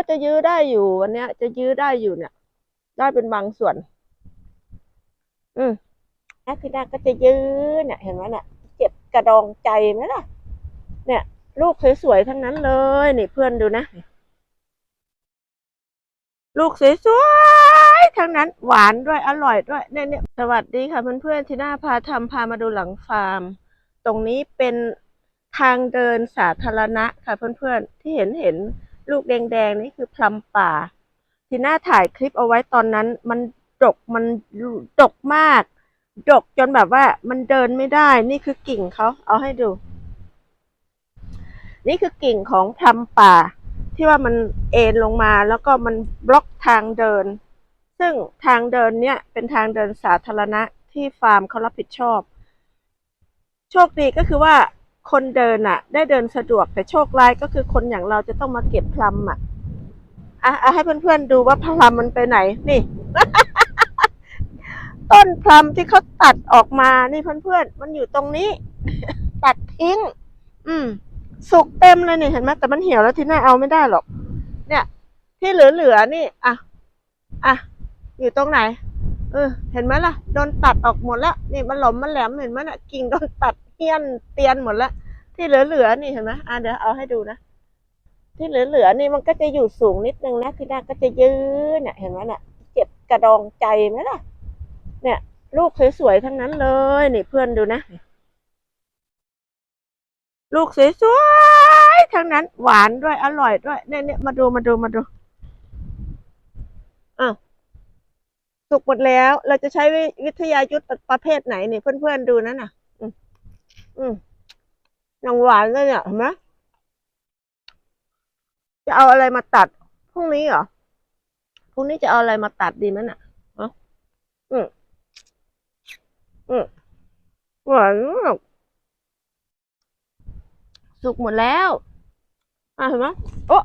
ก็จะยื้อได้อยู่วันเนี้ย จะยื้อได้อยู่เนี่ย ได้เป็นบางส่วน อืมนะคือนาก็จะยื้อเนี่ย เห็นไหมเนี่ยเจ็บกระดองใจไหมล่ะ เนี่ย ลูกสวยๆทั้งนั้นเลยนี่เพื่อนดูนะลูกสวยๆทั้งนั้นหวานด้วยอร่อยด้วยเนี่ยเนี่ยสวัสดีค่ะเพื่อนๆที่น่าพาทำพามาดูหลังฟาร์ม ตรงนี้เป็นทางเดินสาธารณะค่ะเพื่อนๆที่เห็นเห็น ลูกแดงๆนี่คือพลัมป่า ที่น่าถ่ายคลิปเอาไว้ตอนนั้น มันดกมันดกมาก ดกจนแบบว่ามันเดินไม่ได้นี่คือกิ่งเขาเอาให้ดู นี่คือกิ่งของพลัมป่า ที่ว่ามันเอ็นลงมาแล้วก็มันบล็อกทางเดิน ซึ่งทางเดินเนี่ย เป็นทางเดินสาธารณะที่ฟาร์มเขารับผิดชอบ โชคดีก็คือว่า คนเดินอะได้เดินสะดวกแต่โชคร้ายก็คือคนอย่างเราจะต้องมาเก็บพลัมอะอะอะให้เพื่อนๆดูว่าพลัมมันไปไหน นี่ ต้นพลัมที่เขาตัดออกมานี่เพื่อนๆมันอยู่ตรงนี้ ตัดทิ้ง อืม สุกเต็มเลยนี่เห็นไหมแต่มันเหี่ยวแล้วที่น่าเอาไม่ได้หรอก เนี่ย ที่เหลือๆนี่อะอะอยู่ตรงไหนเออเห็นไหมล่ะโดนตัดออกหมดแล้วนี่มันหลอมมันแหลมเห็นไหมน่ะกิ่งโดนตัด เหี้ยนเตียนหมดแล้วที่เหลือๆนี่เห็นไหมอะเดี๋ยวเอาให้ดูนะที่เหลือๆนี่มันก็จะอยู่สูงนิดนึงนะที่น่าก็จะยื้อเนี่ยเห็นไหมน่ะเจ็บกระดองใจไหมล่ะ เนี่ย ลูกสวยๆทั้งนั้นเลยนี่เพื่อนดูนะ ลูกสวยๆทั้งนั้น หวานด้วยอร่อยด้วยเนี่ยเนี่ยมาดูมาดูมาดูอ้าวสุกหมดแล้ว เราจะใช้วิวิทยายุทธประเภทไหนนี่เพื่อนๆดูนั่นน่ะ อืมยังหวานเลยเนี่ยเห็นไหมจะเอาอะไรมาตัดพรุ่งนี้เหรอพรุ่งนี้จะเอาอะไรมาตัดดีมั้ยน่ะอืมอืมหวานมากสุกหมดแล้วอะเห็นไหมโอ้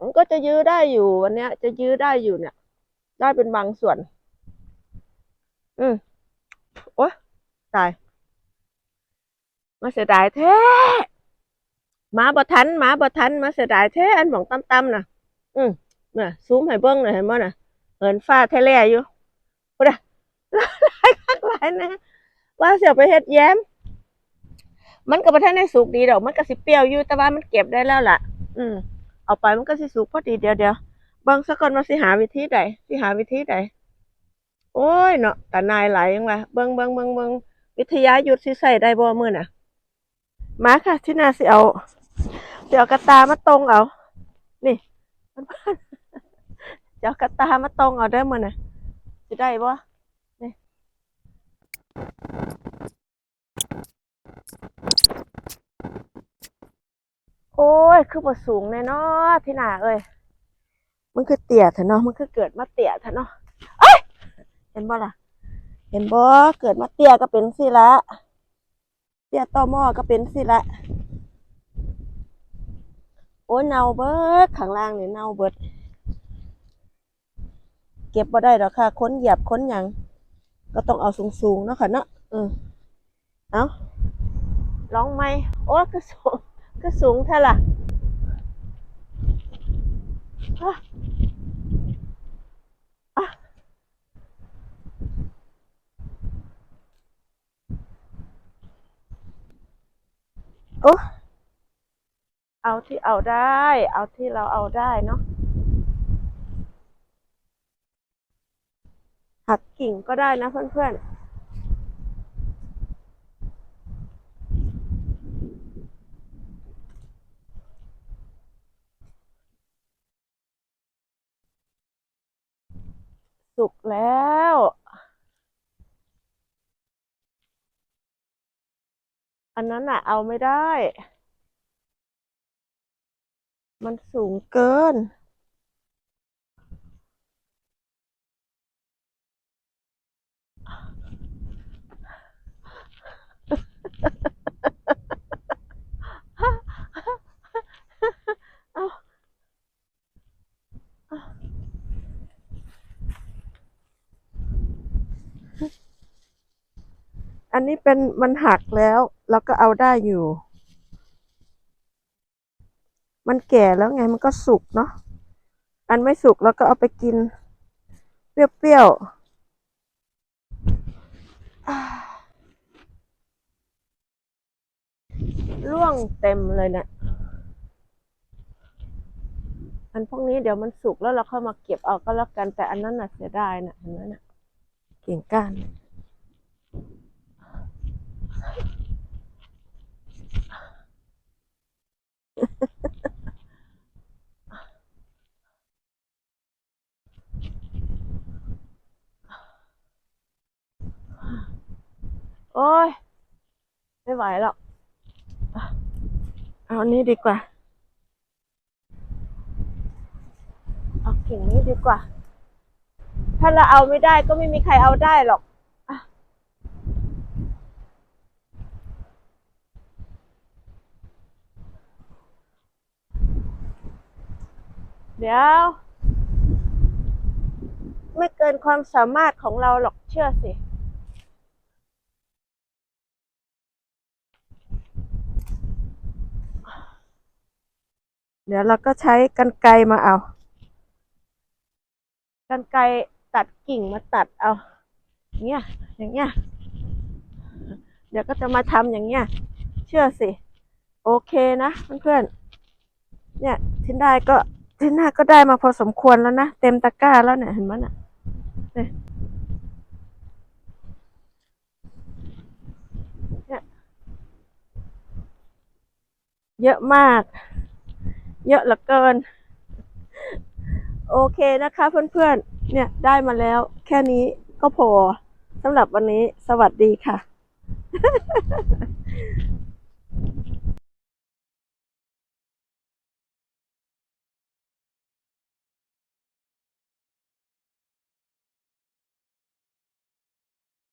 มันก็จะยื้อได้อยู่วันเนี้ย จะยื้อได้อยู่เนี่ย ได้เป็นบางส่วน อืม ตายมาเสียดายแท้มาบ่ทันมาบ่ทันมาเสียดายแท้อันบอกตั้มๆน่ะ อืมน่ะซูมให้เบิ้งหน่อยเห็นบ่น่ะเหินฟ้าแท้แล่อยู่พุ่นน่ะหลายคักหลายนะว่าเสียไปเฮ็ดแย้ม มันก็บ่ทันได้สุกดีดอกมันก็สิเปรี้ยวอยู่แต่ว่ามันเก็บได้แล้วล่ะ อืมเอาไปมันก็สิสุกพอดีเดี๋ยวเดี๋ยวบิ่งซะก่อนว่าสิหาวิธีใดสิหาวิธีใดโอ้ยเนาะแตานายไหลยังวะเบิ่งเบิ่งเบิ่งเบิ่ง วิทยายุทธสิใส่ได้บ่มื้อน่ะ มาค่ะที่นาสิเอาสิเอากระตามาตรงเอา นี่มันจะเอากระตามาตรงเอาได้มือน่ะสิได้บ่นี่โอ้ย คือบ่สูงแน่เนาะที่นาเอ้ยมันคือเตี่ยเถอะเนาะมันคือเกิดมาเตี่ยเถอะเนาะเอ้ยเห็นบ่ล่ะ เห็นบ่เกิดมาเตี่ยก็เป็นสิละเตี่ยต่อหม้อก็เป็นสิละโอ้ยเน่าเบิดข้างล่างนี่เน่าเบิด เก็บบ่ได้ดอกค่ะค้นเหยียบค้นหยังก็ต้องเอาสูงๆเนาะค่ะเนาะเออเอาลองไหมโอ้ก็สูงก็สูงแท้ล่ะอะอะ โอ้เอาที่เอาได้ เอาที่เราเอาได้เนาะหักกิ่งก็ได้นะเพื่อนๆสุกแล้ว อันนั้นอะเอาไม่ได้ มันสูงเกินเอาเอาอั นนี้เป็นมันหักแล้ว แล้วก็เอาได้อยู่ มันแก่แล้วไงมันก็สุกเนาะอันไม่สุกแล้วก็เอาไปกิน เปรี้ยวๆอ่าร่วงเต็มเลยเนี่ยอันพวกนี้เดี๋ยวมันสุกแล้วเราเข้ามาเก็บเอาก็แล้วกันแต่อันนั้นน่ะเสียดายน่ะเห็นไหมน่ะกิ่งก้าน โอ้ย ไม่ไหวหรอก เอานี้ดีกว่า เอากิ่งนี้ดีกว่า ถ้าเราเอาไม่ได้ก็ไม่มีใครเอาได้หรอกเดี๋ยว ไม่เกินความสามารถของเราหรอกเชื่อสิ เดี๋ยวเราก็ใช้กรรไกรมาเอากรรไกรตัดกิ่งมาตัดเอาอย่างเงี้ย อย่างเงี้ย เดี๋ยวก็จะมาทำอย่างเงี้ย เชื่อสิ โอเคนะเพื่อนๆ เนี่ยทินได้ก็ทินได้ก็ได้มาพอสมควรแล้วนะ เต็มตะกร้าแล้วเนี่ยเห็นไหมน่ะเนี่ยเนี่ยเยอะมาก เยอะเหลือเกิน โอเคนะคะเพื่อนๆ เนี่ยได้มาแล้ว แค่นี้ก็พอสำหรับวันนี้สวัสดีค่ะ